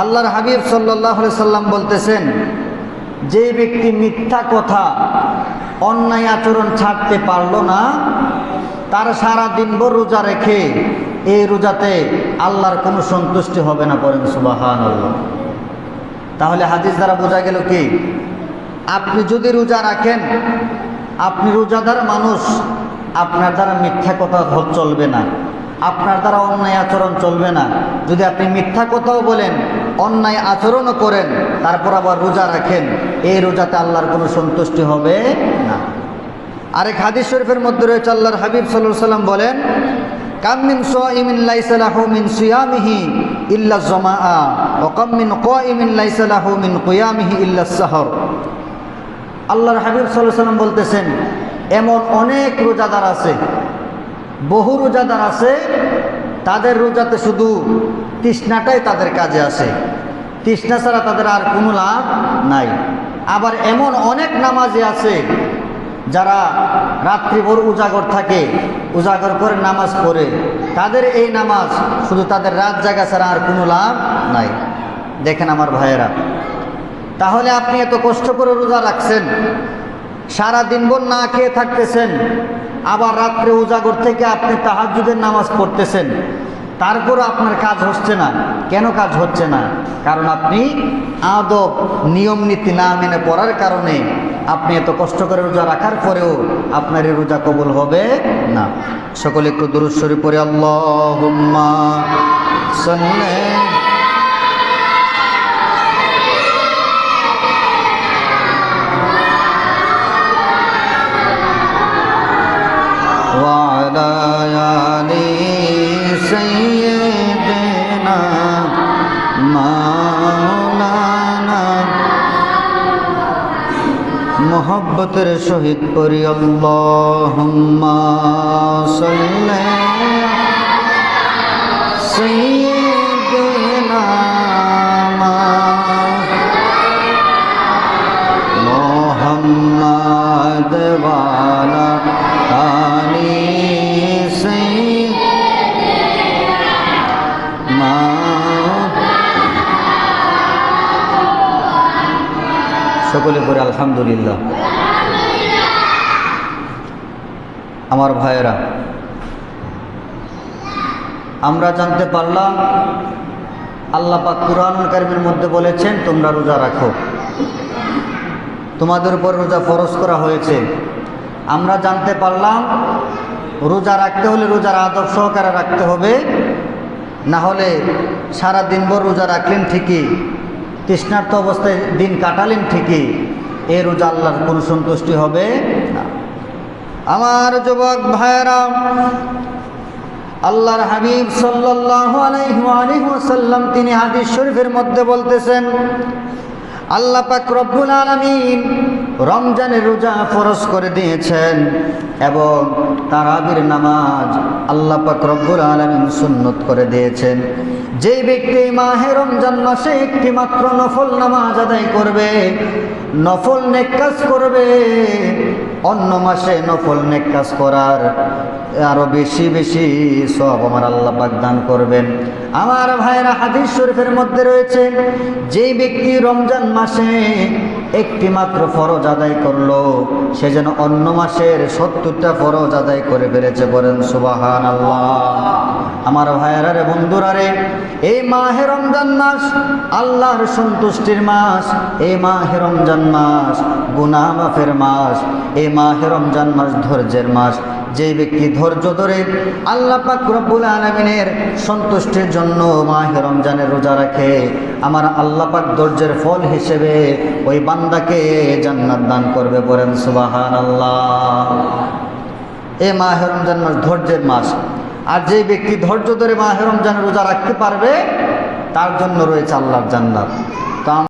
আল্লাহর হাবিব সাল্লাহ সাল্লাম বলতেছেন, যে ব্যক্তি মিথ্যা কথা, অন্যায় আচরণ ছাড়তে পারল না, তার সারা দিনভর রোজা রেখে এই রোজাতে আল্লাহর কোনো সন্তুষ্টি হবে না পড়েন সুবাহান তাহলে হাদিস দ্বারা বোঝা গেল কি? আপনি যদি রোজা রাখেন, আপনি রোজাদার মানুষ, আপনার দ্বারা মিথ্যা কথা চলবে না, আপনার দ্বারা অন্যায় আচরণ চলবে না। যদি আপনি মিথ্যা কথাও বলেন অন্যায় আচরণও করেন, তারপর আবার রোজা রাখেন। এই রোজাতে আল্লাহর কোনো সন্তুষ্টি হবে না। আরেক হাদিস শরীফের মধ্যে রয়েছে, আল্লাহর হাবিব সাল্লাহ সাল্লাম বলেন মিন মিন আল্লাহর হাবিব সাল্লাম বলতেছেন, এমন অনেক রোজাদার আছে, বহু রোজাদার আছে, তাদের রোজাতে শুধু তৃষ্ণাটাই তাদের কাজে আসে। তৃষ্ণা ছাড়া তাদের আর কোনো লাভ নাই। আবার এমন অনেক নামাজি আছে, যারা রাত্রিভর উজাগর থাকে, উজাগর করে নামাজ পড়ে। তাদের এই নামাজ শুধু তাদের রাত জাগা ছাড়া আর কোনো লাভ নাই। দেখেন আমার ভাইয়েরা, তাহলে আপনি এত কষ্ট করে রোজা রাখছেন, সারা দিনভর না খেয়ে থাকতেছেন, আবার রাত্রে উজাগর থেকে আপনি তাহাজুদের নামাজ পড়তেছেন। তারপরও আপনার কাজ হচ্ছে না। কেন কাজ হচ্ছে না? কারণ আপনি আদব, নিয়ম, নীতি না মেনে পড়ার কারণে আপনি এত কষ্ট করে রোজা রাখার পরেও আপনার এই রোজা কবুল হবে না। সকলে একটু দূরস্বরী পরে আল্লাহ ছাড়িয়ে দেনা। মাওলানা মোহব্বতের সহিত পড়ি আল্লাহুম্মা সাল্লি। সাইয়্যিদ সকলে পরে আলহামদুলিল্লাহ। আমার ভাইয়েরা, আমরা জানতে পারলাম, আল্লাহ পাক কুরআন কারিমের মধ্যে বলেছেন, তোমরা রোজা রাখো। তোমাদের উপর রোজা ফরজ করা হয়েছে। আমরা জানতে পারলাম, রোজা রাখতে হলে রোজার আদব সহকারে রাখতে হবে। না হলে সারা দিনভর রোজা রাখলেন ঠিকই। তৃষ্ণার্ত অবস্থায় দিন কাটালেন ঠিকই। এ রোজা আল্লাহর কোনো সন্তুষ্টি হবে না। আমার যুবক ভাইয়েরা, আল্লাহর হাবিব ওয়া তিনি হাদিস শরীফের মধ্যে বলতেছেন, আল্লাহ পাক রব্বুল আলামিন রমজানের রোজা ফরজ করে দিয়েছেন এবং তারাবির নামাজ আল্লাহ পাক রব্বুল আলামিন সুন্নত করে দিয়েছেন। যেই ব্যক্তি মাহে রমজান মাসে একটি মাত্র নফল নামাজ আদায় করবে, নফল নেক কাজ করবে, অন্য মাসে নফল নেক কাজ করার আরও বেশি বেশি সব আমার আল্লাহ বাগদান করবেন। আমার ভাইয়েরা হাদিস শরীফের মধ্যে রয়েছে যেই ব্যক্তি রমজান মাসে একটি মাত্র ফরজ আদায় করল। সে যেন অন্য মাসের সত্তরটা ফরজ আদায় করে বেড়েছে বলেন সুবাহান আল্লাহ আমার ভাইয়েরা রে, বন্ধুরা এই মাহে রমজান মাস আল্লাহর সন্তুষ্টির মাস, এই মাহে রমজান মাস গুনাহ মাফের মাস, এই মাহে রমজান মাস ধৈর্যের মাস। যে ব্যক্তি ধৈর্য ধরে আল্লাহ পাক রব্বুল আলমিনের সন্তুষ্টির জন্য মাহে রমজানের রোজা রাখে, আমার আল্লাহ পাক ধৈর্যের ফল হিসেবে ওই বান্দাকে জান্নাত দান করবে বলেন সুবাহান আল্লাহ এ মাহে রমজান মাস ধৈর্যের মাস। আর যে ব্যক্তি ধৈর্য ধরে মাহে রমজানের রোজা রাখতে পারবে, তার জন্য রয়েছে আল্লাহর জান্নাত।